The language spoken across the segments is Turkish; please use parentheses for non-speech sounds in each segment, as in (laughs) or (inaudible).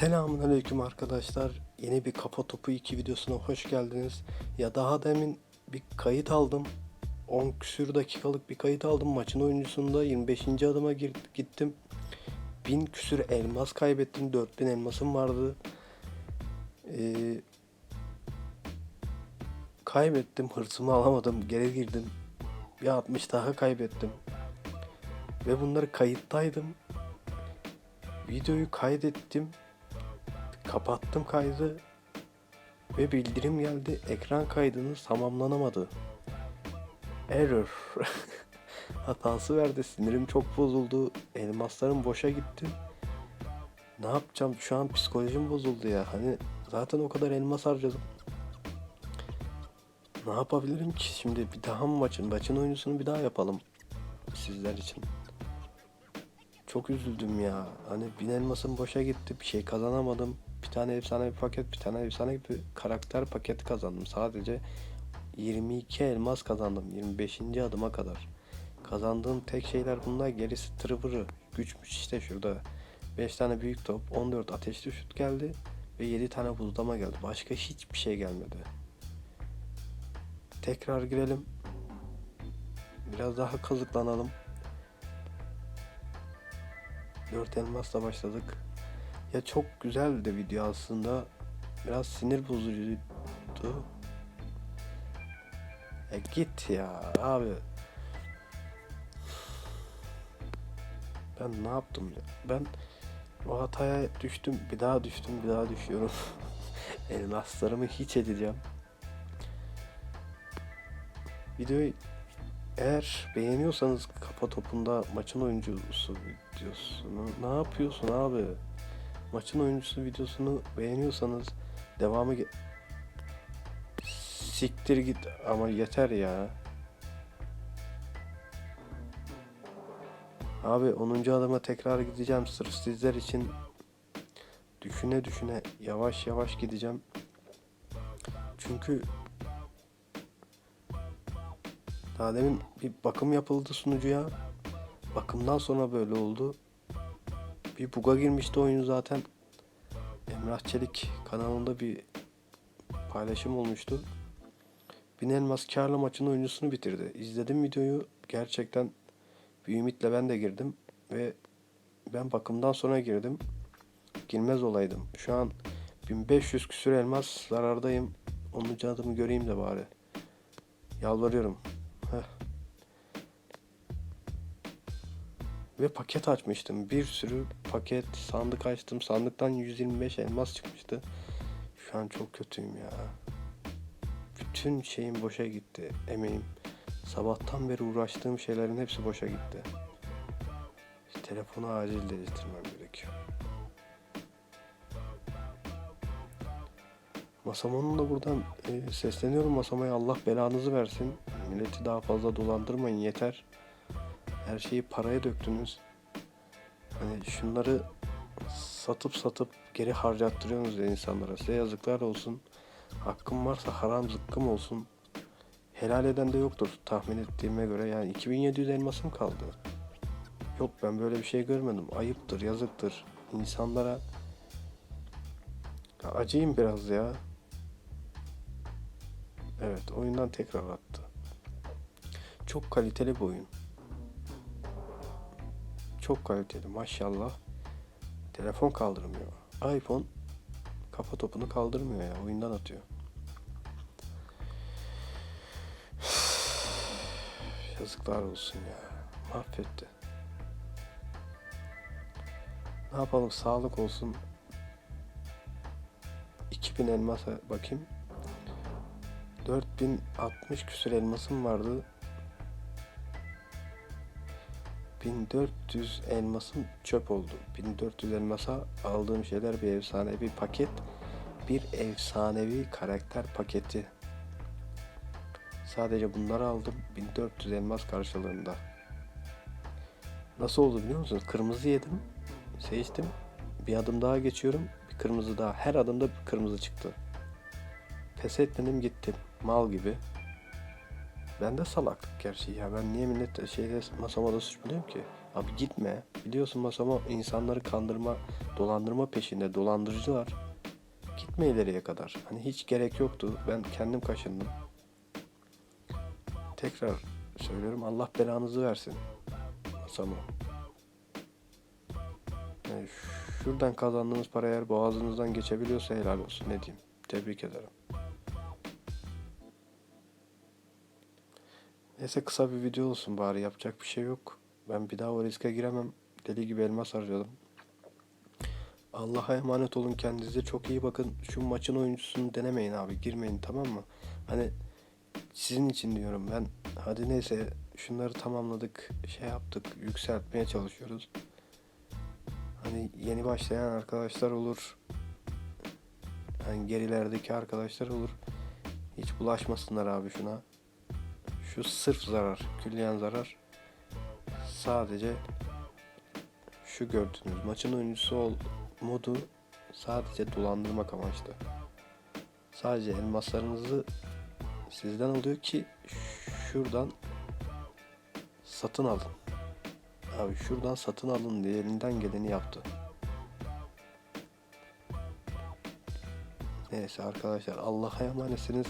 Selamun Aleyküm arkadaşlar. Yeni bir Kafa Topu 2 videosuna hoş geldiniz. Ya daha demin bir kayıt aldım. 10 küsür dakikalık bir kayıt aldım. Maçın oyuncusunda 25. adıma gittim. 1000 küsür elmas kaybettim. 4000 elmasım vardı. Ee, kaybettim. Hırsımı alamadım. Geri girdim. Bir 60 daha kaybettim. Ve bunları kayıttaydım. Videoyu kaydettim. Kapattım kaydı ve bildirim geldi. Ekran kaydınız tamamlanamadı. Error. (laughs) Hatası verdi. Sinirim çok bozuldu. Elmaslarım boşa gitti. Ne yapacağım? Şu an psikolojim bozuldu ya. Hani zaten o kadar elmas harcadım. Ne yapabilirim ki? Şimdi bir daha mı maçın? Maçın oyuncusunu bir daha yapalım. Sizler için. Çok üzüldüm ya. Hani bin elmasım boşa gitti. Bir şey kazanamadım. Bir tane efsane bir paket, bir tane efsane bir karakter paketi kazandım. Sadece 22 elmas kazandım. 25. adıma kadar. Kazandığım tek şeyler bunlar. Gerisi tırvırı. Güçmüş işte şurada. 5 tane büyük top, 14 ateşli şut geldi. Ve 7 tane buzlama geldi. Başka hiçbir şey gelmedi. Tekrar girelim. Biraz daha kazıklanalım. 4 elmasla başladık. Ya çok güzeldi video aslında. Biraz sinir bozucuydu. Ya git ya abi. Ben ne yaptım ya? Ben o hataya düştüm, bir daha düştüm, bir daha düşüyorum. (laughs) Elmaslarımı hiç edeceğim. Videoyu eğer beğeniyorsanız kafa topunda maçın oyuncusu videosunu ne yapıyorsun abi? Maçın oyuncusu videosunu beğeniyorsanız devamı ge- siktir git ama yeter ya. Abi 10. adıma tekrar gideceğim sırf sizler için düşüne düşüne yavaş yavaş gideceğim. Çünkü daha demin bir bakım yapıldı sunucuya. Bakımdan sonra böyle oldu. Bir buga girmişti oyun zaten. Emrah Çelik kanalında bir paylaşım olmuştu. Bin Elmas karlı maçın oyuncusunu bitirdi. İzledim videoyu. Gerçekten bir ümitle ben de girdim. Ve ben bakımdan sonra girdim. Girmez olaydım. Şu an 1500 küsür elmas zarardayım. 10. adımı göreyim de bari. Yalvarıyorum. Heh. Ve paket açmıştım. Bir sürü paket, sandık açtım. Sandıktan 125 elmas çıkmıştı. Şu an çok kötüyüm ya. Bütün şeyim boşa gitti. Emeğim. Sabahtan beri uğraştığım şeylerin hepsi boşa gitti. Telefonu acil değiştirmem gerekiyor. Masamon'un da buradan e, sesleniyorum Masamo'ya Allah belanızı versin. Milleti daha fazla dolandırmayın yeter. Her şeyi paraya döktünüz. Hani şunları satıp satıp geri harcattırıyorsunuz ya insanlara. Size yazıklar olsun. Hakkım varsa haram zıkkım olsun. Helal eden de yoktur tahmin ettiğime göre. Yani 2700 elmasım kaldı. Yok ben böyle bir şey görmedim. Ayıptır, yazıktır. İnsanlara acıyım biraz ya. Evet, oyundan tekrar attı. Çok kaliteli bir oyun. Çok kaliteli maşallah. Telefon kaldırmıyor. iPhone kafa topunu kaldırmıyor ya. Oyundan atıyor. (sighs) Yazıklar olsun ya. Mahvetti. Ne yapalım sağlık olsun. 2000 elmasa bakayım. 4060 küsür elmasım vardı. 1400 elmasım çöp oldu. 1400 elmasa aldığım şeyler bir efsanevi paket. Bir efsanevi karakter paketi. Sadece bunları aldım. 1400 elmas karşılığında. Nasıl oldu biliyor musunuz? Kırmızı yedim. Seçtim. Bir adım daha geçiyorum. Bir kırmızı daha. Her adımda bir kırmızı çıktı. Pes etmedim gittim. Mal gibi. Ben de salaklık gerçi ya. Ben niye millet şeyde masamada suçluyorum ki? Abi gitme. Biliyorsun masama insanları kandırma, dolandırma peşinde dolandırıcılar. Gitme ileriye kadar. Hani hiç gerek yoktu. Ben kendim kaşındım. Tekrar söylüyorum Allah belanızı versin. Masama. Yani şuradan kazandığınız para eğer boğazınızdan geçebiliyorsa helal olsun ne diyeyim. Tebrik ederim. Neyse kısa bir video olsun bari yapacak bir şey yok. Ben bir daha o riske giremem. Deli gibi elmas harcadım. Allah'a emanet olun kendinize çok iyi bakın. Şu maçın oyuncusunu denemeyin abi girmeyin tamam mı? Hani sizin için diyorum ben. Hadi neyse şunları tamamladık şey yaptık yükseltmeye çalışıyoruz. Hani yeni başlayan arkadaşlar olur. Yani gerilerdeki arkadaşlar olur. Hiç bulaşmasınlar abi şuna. Şu sırf zarar, külliyen zarar. Sadece şu gördüğünüz maçın oyuncusu ol modu sadece dolandırmak amaçlı. Sadece elmaslarınızı sizden alıyor ki şuradan satın alın. Abi şuradan satın alın diye elinden geleni yaptı. Neyse arkadaşlar Allah'a emanetsiniz.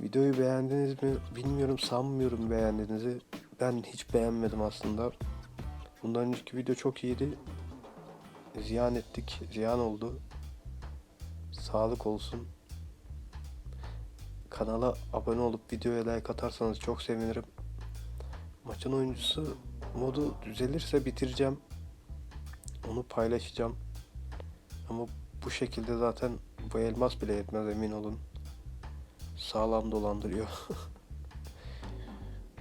Videoyu beğendiniz mi bilmiyorum sanmıyorum beğendiğinizi. Ben hiç beğenmedim aslında. Bundan önceki video çok iyiydi. Ziyan ettik. Ziyan oldu. Sağlık olsun. Kanala abone olup videoya like atarsanız çok sevinirim. Maçın oyuncusu modu düzelirse bitireceğim. Onu paylaşacağım. Ama bu şekilde zaten bu elmas bile yetmez emin olun. Sağlam dolandırıyor. (laughs)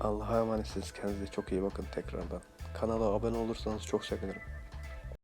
Allah'a emanetsiniz. Kendinize çok iyi bakın tekrardan. Kanala abone olursanız çok sevinirim.